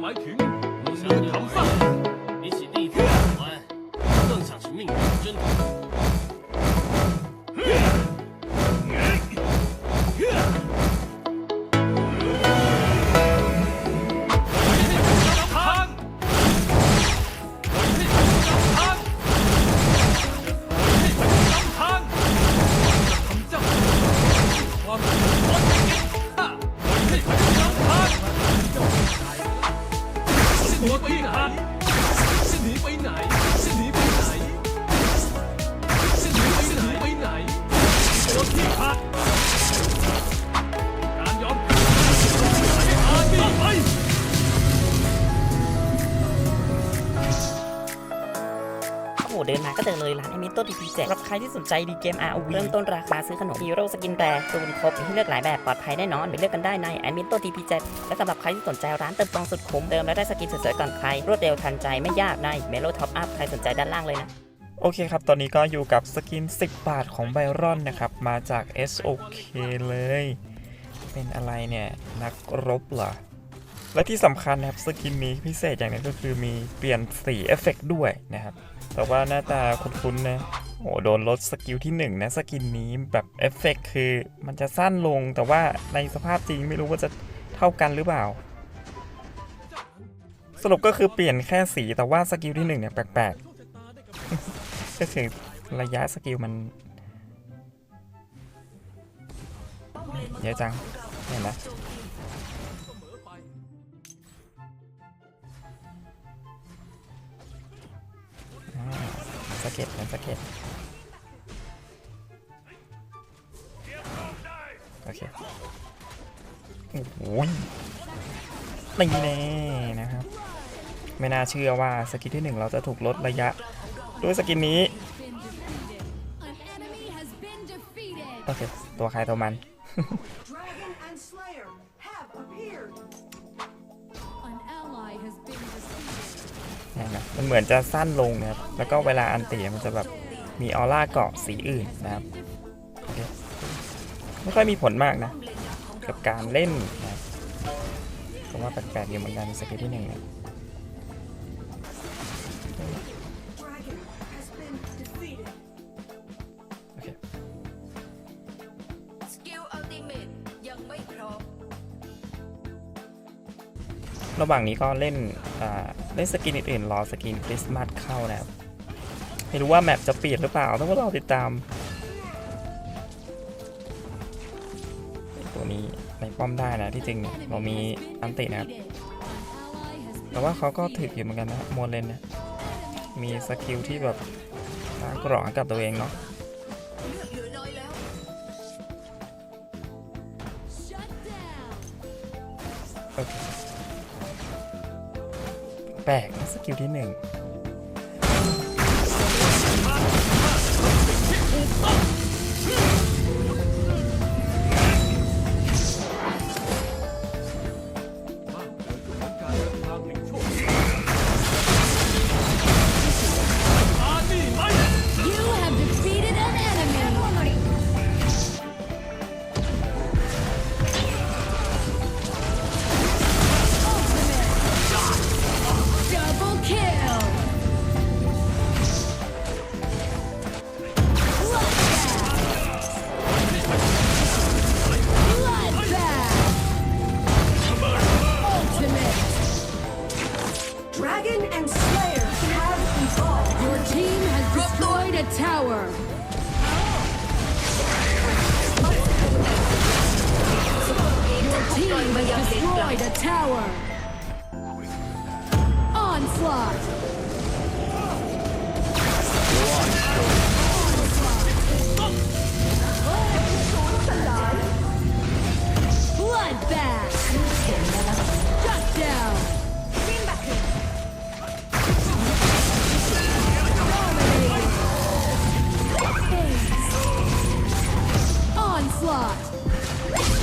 หมายถึง不 เดินมาก็เจอเลยร้านไอมิโต้ดีพีแจกสำหรับใครที่สนใจดีเกม ROV เริ่มต้นราคาซื้อขนมฮีโร่สกินแรตูนครบมีให้เลือกหลายแบบปลอดภัยแน่นอนไปเลือกกันได้ในไอมิโต้ดีพีแจกและสำหรับใครที่สนใจร้านเติมฟองสุดคุ้มเดิมและได้สกินสวยๆก่อนใครรวดเร็วทันใจไม่ยากในเมโลท็อปอัพใครสนใจด้านล่างเลยนะโอเคครับ ตอนนี้ก็อยู่กับสกิน 10 บาทของไบรอนนะครับ มาจาก SOK เลย เป็นอะไรเนี่ย นักรบเหรอ และที่สำคัญนะครับ สกินนี้พิเศษอย่างนึงก็คือมีเปลี่ยนสีเอฟเฟกต์ด้วยนะครับ แต่ว่าหน้าตาคุ้นๆนะโอ้โดนลดสกิลที่1นะสกินนี้แบบเอฟเฟกต์คือมันจะสั้นลงแต่ว่าในสภาพจริงไม่รู้ว่าจะเท่ากันหรือเปล่า สรุปก็คือเปลี่ยนแค่สีแต่ว่าสกิลที่หนึ่งเนี่ยแปลกๆก็คือระยะสกิลมันเยอะจังเห็นไหม สเก็ตเป็นสเก็ตโอเคโอ้โหตีแน่นะครับ ไม่น่าเชื่อว่าสกิลที่หนึ่งเราจะถูกลดระยะ ด้วยสกินนี้ An enemy has been defeated. โอเค ตัวใครตัวมัน มันเหมือนจะสั้นลงนะครับ แล้วก็เวลาอันตีมันจะแบบมีออร่าเกาะสีอื่นนะครับ ไม่ค่อยมีผลมากนะ กับการเล่นนะครับเพราะว่าแปลกๆอยู่เหมือนกันสกิลที่หนึ่งเนี่ย ระหว่างนี้ก็เล่นเล่นสกินอื่นๆรอสกินคริสต์มาสเข้านะครับไม่รู้ว่าแมปจะเปลี่ยนหรือเปล่าต้องรอติดตาม ตัวนี้ในป้อมได้นะที่จริงเรามีอันตินะครับ แต่ว่าเขาก็ถึกอยู่เหมือนกันนะโมเลนเนี่ยมีสกิลที่แบบกรอบให้กับตัวเองเนาะโอเค ปลกนะสกิลที่หนึ่ง Dragon and Slayer have evolved. Your team has destroyed a tower. Your team has destroyed a tower. Onslaught. fly.